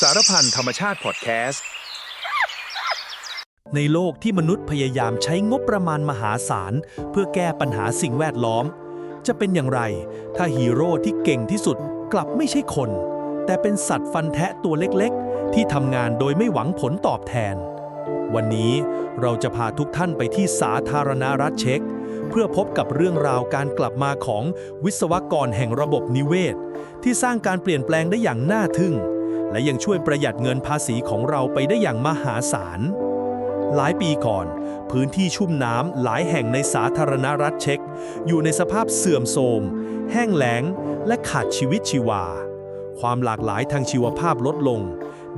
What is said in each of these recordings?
สารพันธรรมชาติพอดแคสต์ ในโลกที่มนุษย์พยายามใช้งบประมาณมหาศาล เพื่อแก้ปัญหาสิ่งแวดล้อม จะเป็นอย่างไร ถ้าฮีโร่ที่เก่งที่สุดกลับไม่ใช่คน แต่เป็นสัตว์ฟันแทะตัวเล็กๆ ที่ทำงานโดยไม่หวังผลตอบแทน วันนี้เราจะพาทุกท่านไปที่สาธารณรัฐเช็กเพื่อพบกับเรื่องราวการกลับมาของวิศวกรแห่งระบบนิเวศ ที่สร้างการเปลี่ยนแปลงได้อย่างน่าทึ่ง และยังช่วยประหยัดเงินภาษีของเราไปได้อย่างมหาศาล หลายปีก่อน พื้นที่ชุ่มน้ำหลายแห่งในสาธารณรัฐเช็ก อยู่ในสภาพเสื่อมโทรม แห้งแล้ง และขาดชีวิตชีวา ความหลากหลายทางชีวภาพลดลง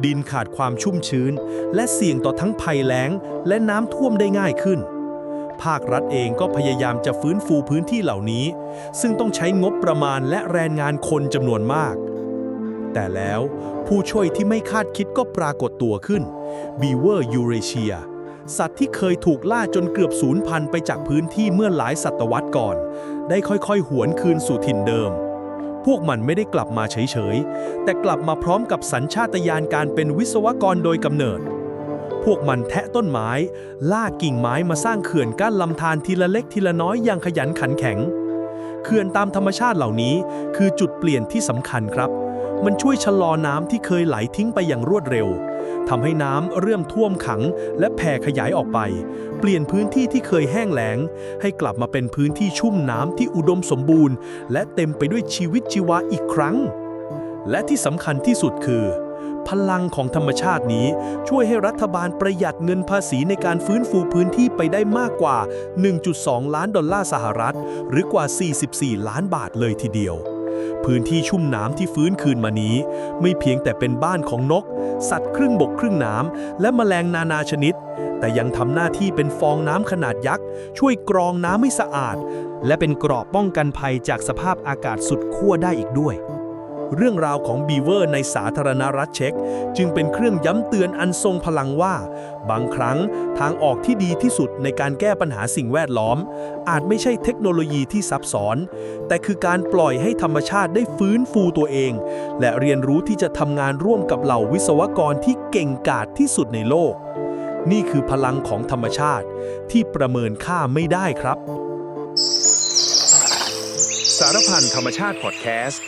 ดินขาดความชุ่มชื้น และเสี่ยงต่อทั้งภัยแล้ง และน้ำท่วมได้ง่ายขึ้นภาครัฐเองก็พยายามจะฟื้นฟูพื้นที่เหล่านี้ ซึ่งต้องใช้งบประมาณและแรงงานคนจำนวนมาก แต่แล้ว ผู้ช่วยที่ไม่คาดคิดก็ปรากฏตัวขึ้นบีเวอร์ยูเรเชียสัตว์ที่เคยถูกล่าจนเกือบสูญพันธุ์ไปจากพื้นที่เมื่อหลายศตวรรษก่อน ได้ค่อยๆ หวนคืนสู่ถิ่นเดิม พวกมันไม่ได้กลับมาเฉยๆ แต่กลับมาพร้อมกับสัญชาตญาณการเป็นวิศวกรโดยกำเนิด พวกมันแทะต้นไม้ ล่ากิ่งไม้มาสร้างเขื่อนกั้นลำธารทีละเล็กทีละน้อยอย่างขยันขันแข็ง เขื่อนตามธรรมชาติเหล่านี้คือจุดเปลี่ยนที่สำคัญครับ มันช่วยชะลอน้ำที่เคยไหลทิ้งไปอย่างรวดเร็วทำให้น้ำเริ่มท่วมขังและแผ่ขยายออกไป เปลี่ยนพื้นที่ที่เคยแห้งแล้ง ให้กลับมาเป็นพื้นที่ชุ่มน้ำที่อุดมสมบูรณ์ และเต็มไปด้วยชีวิตชีวาอีกครั้ง และที่สำคัญที่สุดคือ พลังของธรรมชาตินี้ช่วยให้รัฐบาลประหยัดเงินภาษีในการฟื้นฟูพื้นที่ไปได้มากกว่า 1.2 ล้านดอลลาร์สหรัฐ หรือกว่า 44 ล้านบาทเลยทีเดียว พื้นที่ชุ่มน้ำที่ฟื้นคืนมานี้ ไม่เพียงแต่เป็นบ้านของนก สัตว์ครึ่งบกครึ่งน้ำและแมลงนานาชนิด แต่ยังทำหน้าที่เป็นฟองน้ำขนาดยักษ์ ช่วยกรองน้ำให้สะอาด และเป็นเกราะป้องกันภัยจากสภาพอากาศสุดขั้วได้อีกด้วย เรื่องราวของบีเวอร์ในสาธารณรัฐเช็กจึงเป็นเครื่องย้ำเตือนอันทรงพลังว่า บางครั้งทางออกที่ดีที่สุดในการแก้ปัญหาสิ่งแวดล้อม อาจไม่ใช่เทคโนโลยีที่ซับซ้อน แต่คือการปล่อยให้ธรรมชาติได้ฟื้นฟูตัวเอง และเรียนรู้ที่จะทำงานร่วมกับเหล่าวิศวกรที่เก่งกาจที่สุดในโลก นี่คือพลังของธรรมชาติที่ประเมินค่าไม่ได้ครับสารพันธรรมชาติพอดแคสต์